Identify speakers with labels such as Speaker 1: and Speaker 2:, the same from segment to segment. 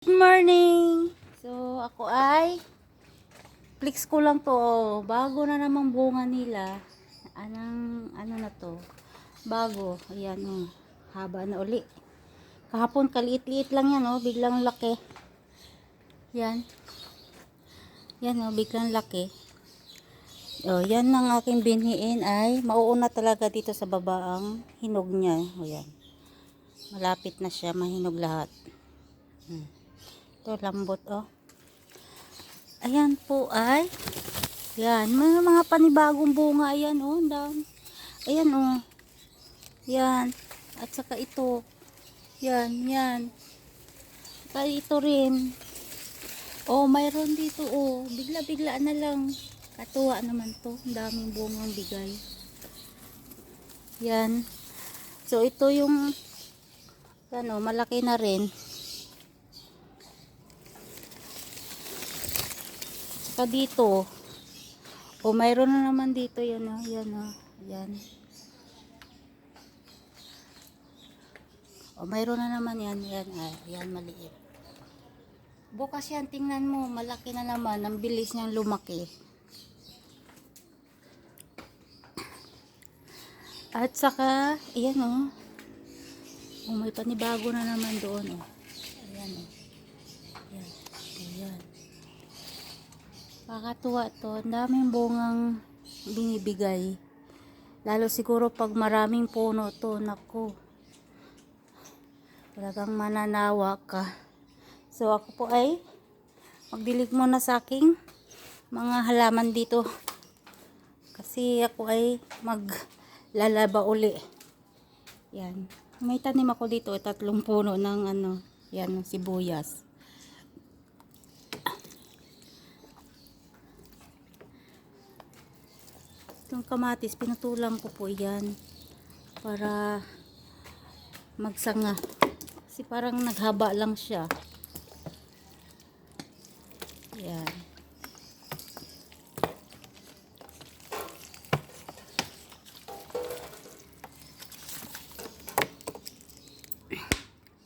Speaker 1: Good morning! So, ako ay flex ko lang to. oh. Bago na namang bunga nila. Anong, ano na to? Bago. Ayan, oh. Haba na uli. Kahapon, kaliit-liit lang yan, oh. Biglang laki. Yan. Yan, oh. Biglang laki. Oh, yan ang aking binhiin ay mauuna talaga dito sa baba ang hinog niya. O yan. Malapit na siya, mahinog lahat. Hmm. Ito, lambot, oh. Ayan po ay, yan, may mga panibagong bunga, ayan, oh, dami. Ayan, oh. Yan. At saka ito. Yan, yan. Saka ito rin. Oh, mayroon dito, oh. Bigla-bigla na lang. Katuwa naman to. Ang daming bungang bigay. Yan. So, ito yung, yan, oh, malaki na rin. Saka dito, o mayroon na naman dito, yan o, yan o, yan. O mayroon na naman yan, yan, ay, yan maliit. Bukas yan, tingnan mo, malaki na naman, ang bilis niyang lumaki. At saka, ayan o, o may panibago na naman doon o. Ayan o. Ayan, ayan. Kakatuwa to. Ang daming bungang binibigay. Lalo siguro pag maraming puno to. Naku. Talagang mananawa ka. So ako po ay magdilig muna sa aking mga halaman dito. Kasi ako ay maglalaba uli. Yan. May tanim ako dito. Tatlong puno ng ano. Yan, sibuyas. Itong kamatis, pinutulang ko po yan para magsanga. Kasi parang naghaba lang siya. Yan.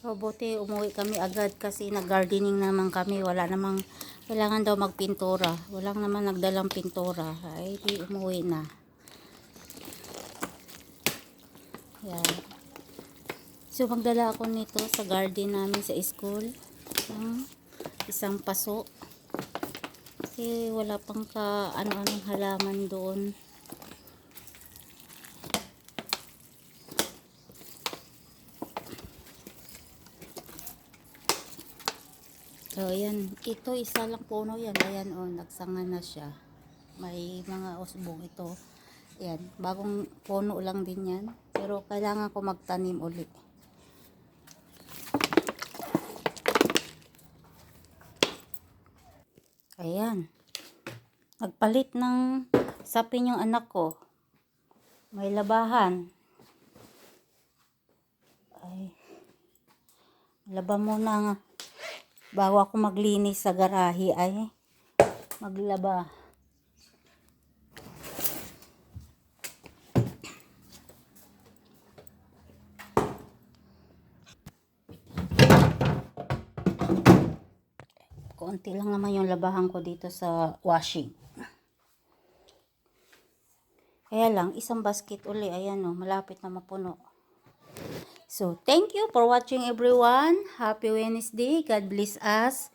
Speaker 1: So, buti umuwi kami agad kasi nag-gardening naman kami. Wala namang kailangan daw magpintura. Walang naman nagdalang pintura. Ay, di umuwi na. Yan. So, magdala ako nito sa garden namin sa school. Ng isang paso. Kasi wala pang ka ano-anong halaman doon. So, ayan. Ito, isa lang puno yan. Ayan, oh, nagsanga na siya. May mga usbong ito. Ayan, bagong puno lang din yan. Pero kailangan ko magtanim uli. Ayan. Nagpalit ng sapin yung anak ko. May labahan. Ay. Laba muna nga bago ako maglinis sa garahe ay maglaba. Konti lang naman yung labahan ko dito sa washing. Kaya lang, isang basket uli. Ayan o, malapit na mapuno. So, thank you for watching everyone. Happy Wednesday. God bless us.